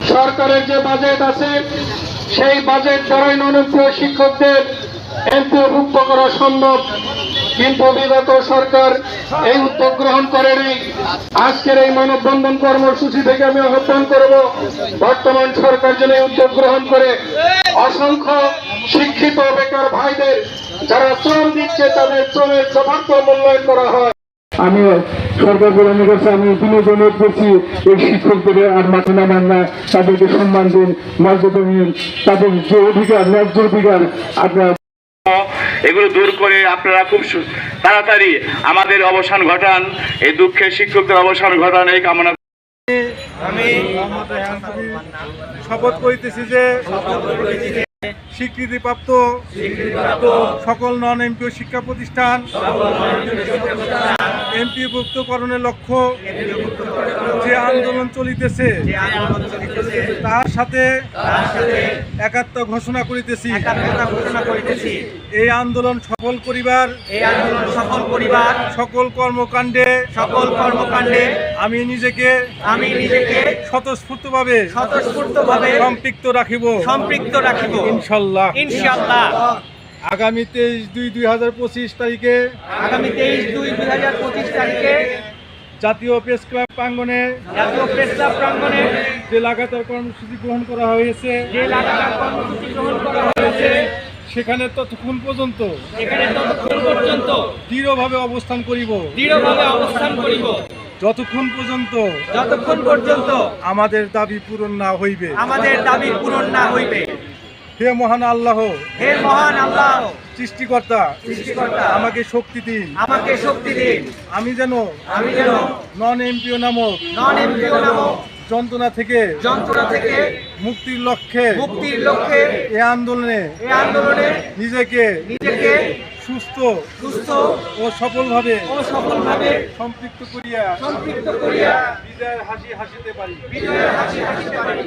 সরকারের যে বাজেট আছে, সেই বাজেট দ্বারাই ননপ্রিয় শিক্ষকদের এমপিভুক্ত করা সম্ভব। কিন্তু বিগত সরকার এই উদ্যোগ গ্রহণ করেনি। আজকের এই মানববন্ধন কর্মসূচি থেকে আমি আহ্বান করব, বর্তমান সরকার যেন এই উদ্যোগ গ্রহণ করে। অসংখ্য শিক্ষিত বেকার ভাইদের, যারা শ্রম দিচ্ছে, তাদের শ্রমের যথার্থ মূল্যায়ন করা হয়। আমি সরকার প্রধানের কাছে আমি বিনোদ অনুরোধ করছি। এই শিক্ষকদের আর মাঠে নামান না। তাদেরকে সম্মান দিন মর্যাদা দিন তাদের যে অধিকার ন্যায্য অধিকার আপনার এগুলো দূর করে আপনারা খুব তাড়াতাড়ি আমাদের অবসান ঘটান। এই দুঃখের শিক্ষকদের অবসান ঘটান এই কামনা আমি শপথ করিতেছি যে স্বীকৃতিপ্রাপ্ত সকল নন এমপিও শিক্ষা প্রতিষ্ঠান এমপিভুক্তকরণের লক্ষ্য যে আন্দোলন চলিতেছে তার সাথে একাত্ম ঘোষণা করিতেছি। এই আন্দোলন সফল করিবার এই আন্দোলন সফল করিবার সকল কর্মকাণ্ডে সকল কর্মকাণ্ডে আমি নিজেকে আমি নিজেকে স্বতঃস্ফূর্তভাবে স্বতঃস্ফূর্তভাবে সম্পৃক্ত রাখিব। সম্পৃক্ত রাখিব ইনশাল্লাহ ইনশাল্লাহ। আগামী তেইশ দুই দুই হাজার পঁচিশ তারিখে আগামী তেইশ দুই দুই হাজার পঁচিশ তারিখে জাতীয় প্রেস ক্লাব প্রাঙ্গনে জাতীয় প্রেস ক্লাব প্রাঙ্গণে যে লাগাতার কর্মসূচি গ্রহণ করা হয়েছে যে লাগাতার কর্মসূচি গ্রহণ করা হয়েছে সেখানে ততক্ষণ পর্যন্ত এখানে ততক্ষণ পর্যন্ত দৃঢ়ভাবে অবস্থান করিব। দৃঢ়ভাবে অবস্থান করিব। যতক্ষণ পর্যন্ত যতক্ষণ পর্যন্ত আমাদের দাবি পূরণ না হইবে। আমাদের দাবি পূরণ না হইবে। হে মহান আল্লাহ হে মহান আল্লাহ সৃষ্টিকর্তা সৃষ্টিকর্তা আমাকে শক্তি দিন। আমাকে শক্তি দিন। আমি যেন আমি যেন নন এমপিও নামক নন এমপিও নামক যন্ত্রণা থেকে যন্ত্রণা থেকে মুক্তির লক্ষ্যে মুক্তির লক্ষ্যে এ আন্দোলনে এই আন্দোলনে নিজেকে নিজেকে সুস্থ সুস্থ ও সফলভাবে ও সফলভাবে সম্পৃক্ত করিয়া সম্পৃক্ত করিয়া বিজয়ের হাসি হাসিতে পারি। বিজয়ের হাসি হাসিতে পারি।